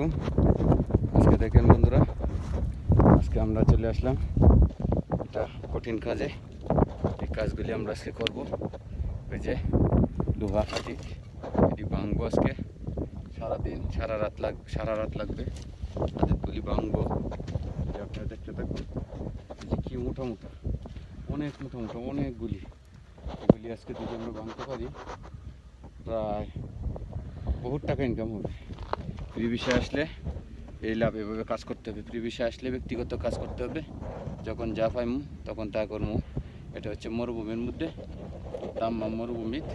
আলাইকুম। আজকে দেখেন বন্ধুরা, আজকে আমরা চলে আসলাম একটা কঠিন কাজে। এই কাজগুলি আমরা আজকে করব। ওই যে লোহা কাটি এটি ভাঙবো আজকে। সারাদিন, সারা রাত লাগবে সারা রাত লাগবে। হাতেরগুলি ভাঙবো। আপনারা দেখতে থাকুন যে কি মোটা মোটা, অনেক মোটা মোটা, অনেকগুলি। এগুলি আজকে যদি আমরা ভাঙতে পারি, প্রায় বহুত টাকা ইনকাম হবে। বিষয় আসলে এই লাভ এভাবে কাজ করতে হবে। বিষয় আসলে ব্যক্তিগত কাজ করতে হবে। যখন যা পাইমু তখন তা করব এটা হচ্ছে মরুভূমির মধ্যে দাম্মা মরুভূমিত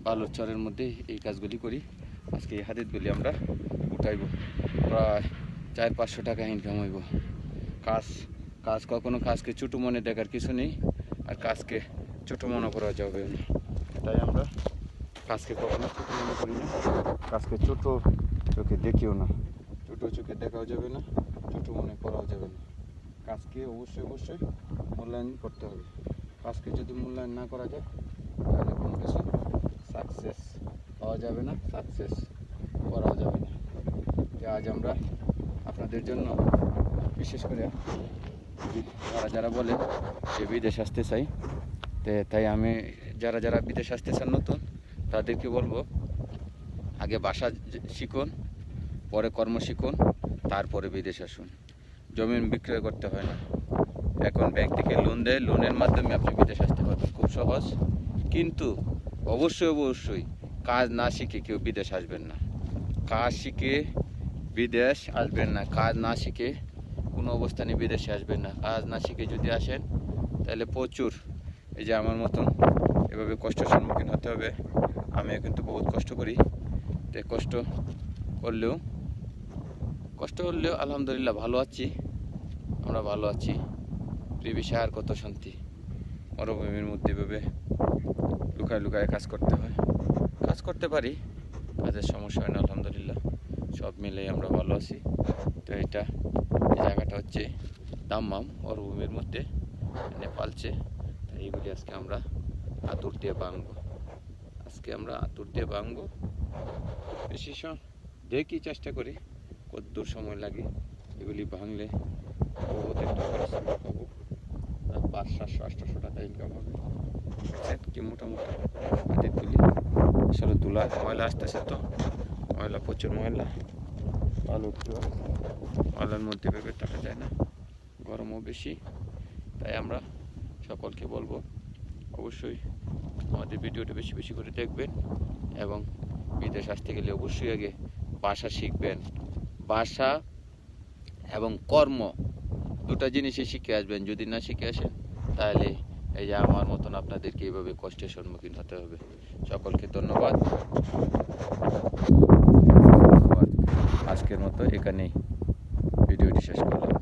বালুর চরের মধ্যে এই কাজগুলি করি। আজকে এই হাতিতগুলি আমরা উঠাইব। প্রায় চার পাঁচশো টাকা ইনকাম হইব। কাজ কাজ কখনো কাজকে ছোটো মনে দেখার কিছু নেই, আর কাজকে ছোটো মনে করা যাবে না। তাই আমরা কাজকে কখনো ছোটো মনে করি না। কাজকে ছোটো চোখে দেখিও না। ছোটো চোখে দেখাও যাবে না, ছোটো মনে করাও যাবে না। কাজকে অবশ্যই অবশ্যই মূল্যায়ন করতে হবে। কাজকে যদি মূল্যায়ন না করা যায়, তাহলে কোনো কিছু সাকসেস পাওয়া যাবে না সাকসেস করাও যাবে না। যে আজ আমরা আপনাদের জন্য বিশেষ করে যারা যারা বলে যে বিদেশ আসতে চাই তাই আমি যারা যারা বিদেশ আসতে চান নতুন, তাদেরকে বলব আগে বাসা শিখুন, পরে কর্ম শিখুন, তারপরে বিদেশ আসুন। জমিন বিক্রয় করতে হয় না। এখন ব্যাংক থেকে লোন দেয় লোনের মাধ্যমে আপনি বিদেশ আসতে পারবেন। খুব সহজ। কিন্তু অবশ্যই অবশ্যই কাজ না শিখে কেউ বিদেশ আসবেন না। কাজ শিখে বিদেশ আসবেন না। কাজ না শিখে কোনো অবস্থানে বিদেশে আসবেন না। কাজ না শিখে যদি আসেন, তাহলে প্রচুর। এই যে আমার মতন এভাবে কষ্টের সম্মুখীন হতে হবে। আমিও কিন্তু বহুত কষ্ট করি। তো কষ্ট করলেও কষ্ট করলেও আলহামদুলিল্লাহ ভালো আছি। আমরা ভালো আছি। পৃথিবী আর কত শান্তি। মরুভূমির মধ্যে ভেবে লুকায় লুকায় কাজ করতে হয়। কাজ করতে পারি, কাজের সমস্যা হয় না, আলহামদুলিল্লাহ। সব মিলেই আমরা ভালো আছি। তো এটা, এই জায়গাটা হচ্ছে দাম্মাম, মরুভূমির মধ্যে নেপালছে তো এইগুলি আজকে আমরা আতুর দিয়ে ভাঙবো। আজকে আমরা আতুর দিয়ে ভাঙবো। বেশি সম দেখি চেষ্টা করি কত দূর সময় লাগে এগুলি ভাঙলে বহুত একটা পরিশ্রম পাবো। আর পাঁচ সাতশো আটশোশো টাকা ইনকাম হবে। কি মোটা মোটা তুলি। আসলে তুলা ময়লা আসতেছে তো ময়লা প্রচুর ময়লা। ভালো ময়লার মধ্যে ভেবে থাকা যায় না গরমও বেশি। তাই আমরা সকলকে বলব অবশ্যই আমাদের ভিডিওটা বেশি বেশি করে দেখবেন এবং বিদেশ আসতে গেলে অবশ্যই আগে ভাষা শিখবেন। ভাষা এবং কর্ম দুটো জিনিসই শিখে আসবেন। যদি না শিখে আসেন, তাহলে এই যে আমার মতন আপনাদেরকে এইভাবে কষ্টের সম্মুখীন হতে হবে। সকলকে ধন্যবাদ। আজকের মতো এখানেই ভিডিওটি শেষ করলাম।